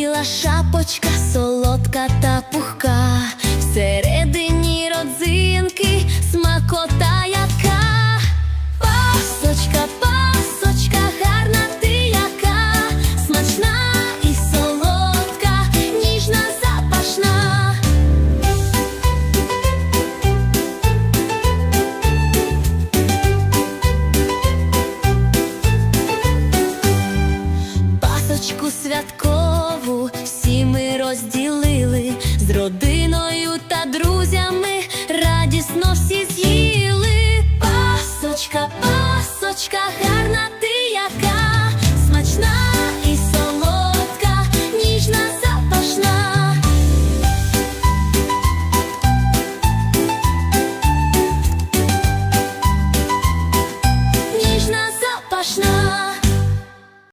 Пасочка солодка та пухка, всередині родзинки, смакота яка. Пасочка, пасочка, гарна ти яка, смачна і солодка, ніжна запашна. Пасочку справу всі ми розділили з родиною та друзями, радісно всі з'їли. Пасочка, пасочка, гарна ти яка, смачна і солодка, ніжна запашна. Ніжна запашна.